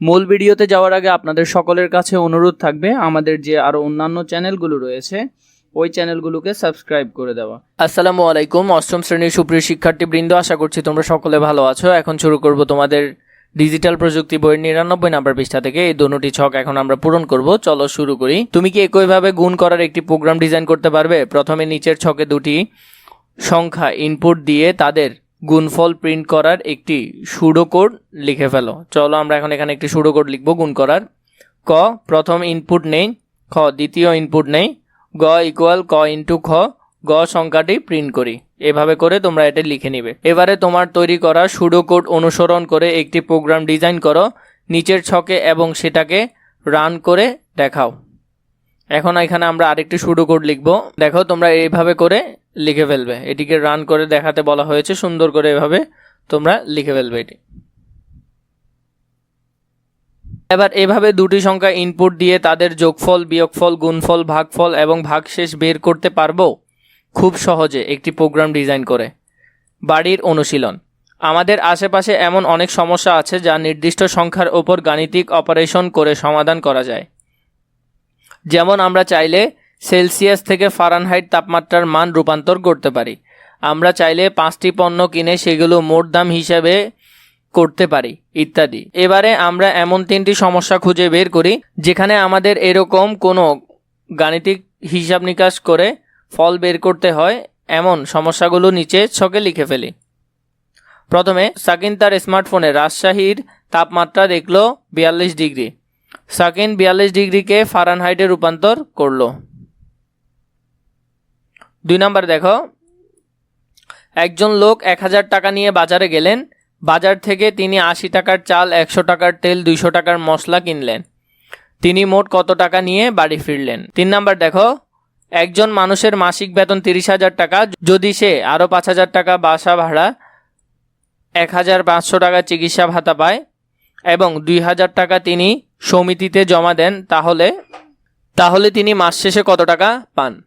মূল ভিডিওতে যাওয়ার আগে আপনাদের সকলের কাছে অনুরোধ থাকবে আমাদের যে আরও অন্যান্য চ্যানেলগুলো রয়েছে, ওই চ্যানেলগুলোকে সাবস্ক্রাইব করে দেওয়া। আসসালামু আলাইকুম, অষ্টম শ্রেণির সুপ্রিয় শিক্ষার্থীবৃন্দ, আশা করছি তোমরা সকলে ভালো আছো। এখন শুরু করব তোমাদের ডিজিটাল প্রযুক্তি বইয়ের নিরানব্বই নাম্বার পৃষ্ঠা থেকে। এই দুটি ছক এখন আমরা পূরণ করব। চলো শুরু করি। তুমি কি একইভাবে গুণ করার একটি প্রোগ্রাম ডিজাইন করতে পারবে? প্রথমে নিচের ছকে দুটি সংখ্যা ইনপুট দিয়ে তাদের গুণফল প্রিন্ট করার একটি সুডো কোড লিখে ফেলো। চলো আমরা এখন এখানে একটি সুডো কোড লিখব গুণ করার। ক, প্রথম ইনপুট নেই, খ, দ্বিতীয় ইনপুট নেই, গ ইকুয়াল ক ইন্টু খ, গ সংখ্যাটি প্রিন্ট করি। এভাবে করে তোমরা এটা লিখে নিবে। এবারে তোমার তৈরি করা সুডো কোড অনুসরণ করে একটি প্রোগ্রাম ডিজাইন করো। নিচের ছকে এবং সেটাকে রান করে দেখাও। এখন এখানে আমরা আরেকটি সুডো কোড লিখব। দেখো, তোমরা এইভাবে করে লিখে ফেলবে। এটিকে রান করে দেখাতে বলা হয়েছে, সুন্দর করে এভাবে তোমরা লিখে ফেলবে এটি। এবার এভাবে দুটি সংখ্যা ইনপুট দিয়ে তাদের যোগফল, বিয়োগফল, গুণফল, ভাগফল এবং ভাগশেষ বের করতে পারব? খুব সহজে একটি প্রোগ্রাম ডিজাইন করে। বাড়ির অনুশীলন। আমাদের আশেপাশে এমন অনেক সমস্যা আছে যা নির্দিষ্ট সংখ্যার ওপর গাণিতিক অপারেশন করে সমাধান করা যায়। যেমন আমরা চাইলে সেলসিয়াস থেকে ফারানহাইট তাপমাত্রার মান রূপান্তর করতে পারি। আমরা চাইলে পাঁচটি পণ্য কিনে সেগুলো মোট দাম হিসাবে করতে পারি, ইত্যাদি। এবারে আমরা এমন তিনটি সমস্যা খুঁজে বের করি, যেখানে আমাদের এরকম কোনো গাণিতিক হিসাব নিকাশ করে ফল বের করতে হয়, এমন সমস্যাগুলো নিচে ছকে লিখে ফেলি। প্রথমে সাকিন তার স্মার্টফোনে রাজশাহীর তাপমাত্রা দেখল বিয়াল্লিশ ডিগ্রি। সাকিন বিয়াল্লিশ ডিগ্রিকে ফারানহাইটে রূপান্তর করল। দুই নম্বর দেখো। একজন লোক এক হাজার টাকা নিয়ে বাজারে গেলেন। বাজার থেকে তিনি আশি টাকার চাল, একশো টাকার তেল, দুইশো টাকার মশলা কিনলেন। তিনি মোট কত টাকা নিয়ে বাড়ি ফিরলেন? তিন নাম্বার দেখো। একজন মানুষের মাসিক বেতন তিরিশ হাজার টাকা। যদি সে আরও পাঁচ হাজার টাকা বাসা ভাড়া, এক হাজার পাঁচশো টাকা চিকিৎসা ভাতা পায় এবং দুই হাজার টাকা তিনি সমিতিতে জমা দেন তাহলে তাহলে তিনি মাস শেষে কত টাকা পান?